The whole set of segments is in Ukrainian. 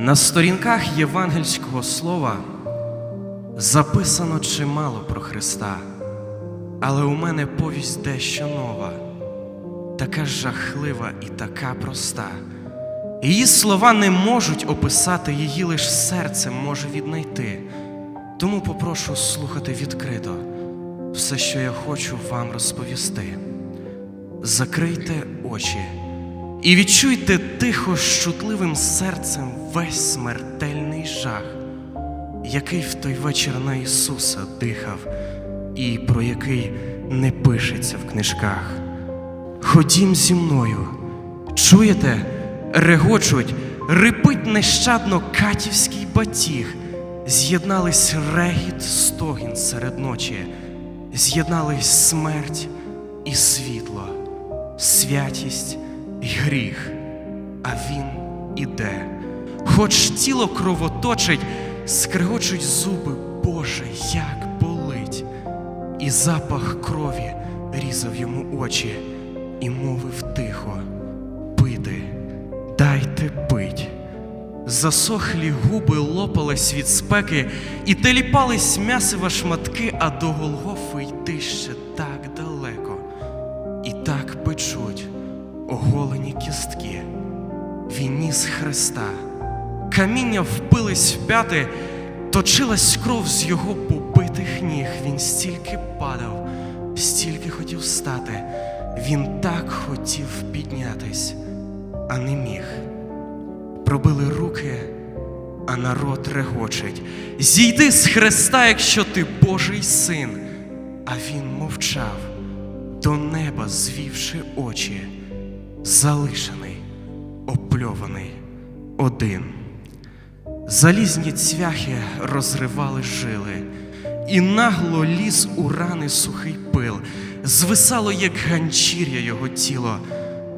На сторінках євангельського слова записано чимало про Христа, але у мене повість дещо нова, така жахлива і така проста. Її слова не можуть описати, її лиш серце може віднайти. Тому попрошу слухати відкрито все, що я хочу вам розповісти. Закрийте очі і відчуйте тихо з чутливим серцем весь смертельний жах, який в той вечір на Ісуса дихав, і про який не пишеться в книжках. Ходім зі мною, чуєте, регочуть, рипить нещадно катівський батіг, з'єднались регіт, стогін серед ночі, з'єднались смерть і світло, святість гріх, а він іде. Хоч тіло кровоточить, скрегочуть зуби, Боже, як болить, і запах крові різав йому очі і мовив тихо: пити, дайте пить. Засохлі губи лопались від спеки, і теліпались м'ясива шматки, а до Голгофи йти ще так далеко, і так печуть оголені кістки. Він ніс Христа, каміння впились в п'яти, точилась кров з його побитих ніг. Він стільки падав, стільки хотів стати. Він так хотів піднятись, а не міг. Пробили руки, а народ регочить. Зійди з Христа, якщо ти Божий син. А він мовчав, до неба звівши очі, залишений, опльований, один. Залізні цвяхи розривали жили, і нагло ліз у рани сухий пил, звисало, як ганчір'я його тіло,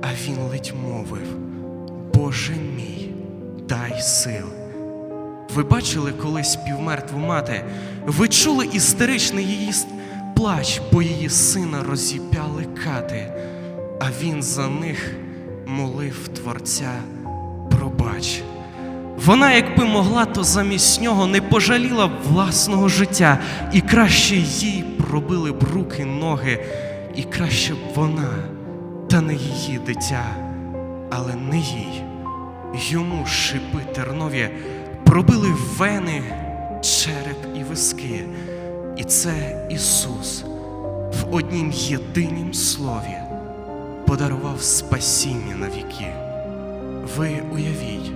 а він ледь мовив: Боже мій, дай сил. Ви бачили колись півмертву мати, ви чули істеричний її плач, бо її сина розіп'яли кати, а він за них молив Творця, пробач. Вона, якби могла, то замість нього не пожаліла б власного життя, і краще їй пробили б руки, ноги, і краще б вона, та не її дитя, але не їй. Йому шипи тернові пробили вени, череп і виски. І це Ісус в однім єдинім слові подарував спасіння на віки. Ви уявіть,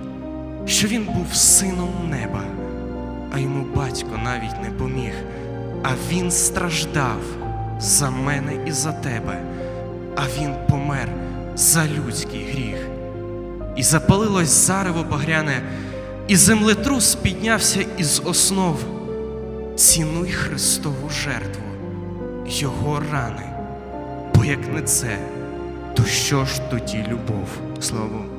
що він був сином неба, а йому батько навіть не поміг, а він страждав за мене і за тебе, а він помер за людський гріх. І запалилось зарево багряне, і землетрус піднявся із основ. Цінуй Христову жертву, Його рани, бо як не це, то що ж тоді любов? Богу.